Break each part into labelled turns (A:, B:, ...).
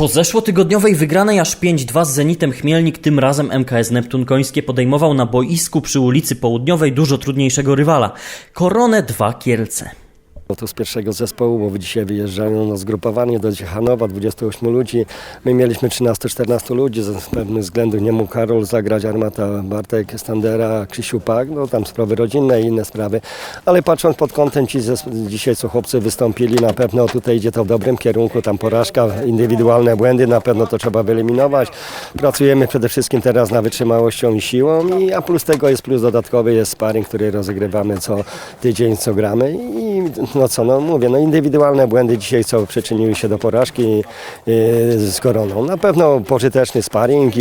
A: Po zeszłotygodniowej wygranej aż 5-2 z Zenitem Chmielnik, tym razem MKS Neptun Końskie podejmował na boisku przy ulicy Południowej dużo trudniejszego rywala Koronę 2 Kielce.
B: No to z pierwszego zespołu, bo dzisiaj wyjeżdżają na zgrupowanie do Ciechanowa, 28 ludzi. My mieliśmy 13-14 ludzi, z pewnych względów nie mógł Karol zagrać, Armata, Bartek, Standera, Krzysiu Pak, no tam sprawy rodzinne i inne sprawy. Ale patrząc pod kątem ci dzisiaj, co chłopcy wystąpili, na pewno tutaj idzie to w dobrym kierunku, tam porażka, indywidualne błędy, na pewno to trzeba wyeliminować. Pracujemy przede wszystkim teraz nad wytrzymałością i siłą, i, a plus tego jest plus dodatkowy, jest sparring, który rozegrywamy co tydzień, co gramy i no co, no mówię, no indywidualne błędy dzisiaj, co przyczyniły się do porażki yy, z koroną. Na pewno pożyteczny sparring i,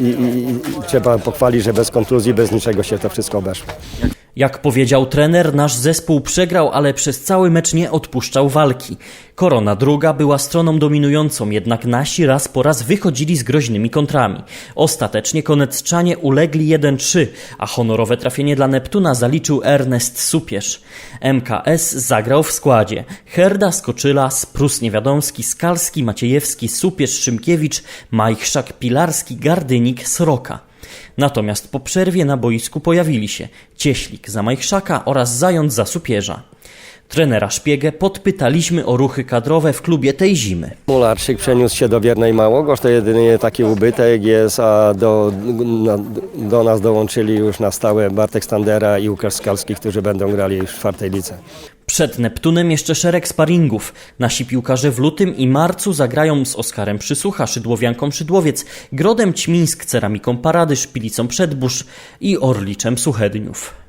B: i, i, trzeba pochwalić, że bez kontuzji, bez niczego się to wszystko obeszło.
A: Jak powiedział trener, nasz zespół przegrał, ale przez cały mecz nie odpuszczał walki. Korona druga była stroną dominującą, jednak nasi raz po raz wychodzili z groźnymi kontrami. Ostatecznie konecczanie ulegli 1-3, a honorowe trafienie dla Neptuna zaliczył Ernest Supierz. MKS zagrał w składzie. Herda, Skoczyla, Sprus Niewiadomski, Skalski, Maciejewski, Supierz, Szymkiewicz, Majchrzak, Pilarski, Gardynik, Sroka. Natomiast po przerwie na boisku pojawili się Cieślik za Majchrzaka oraz Zając za Supierza. Trenera Szpiegę podpytaliśmy o ruchy kadrowe w klubie tej zimy.
B: Mularczyk przeniósł się do Wiernej Małogosz, to jedynie taki ubytek jest, a do, na, do nas dołączyli już na stałe Bartek Standera i Łukasz Skalski, którzy będą grali w czwartej lidze.
A: Przed Neptunem jeszcze szereg sparingów. Nasi piłkarze w lutym i marcu zagrają z Oskarem Przysłucha, Szydłowianką Szydłowiec, Grodem Ćmińsk, Ceramiką Parady, Szpilicą Przedbusz i Orliczem Suchedniów.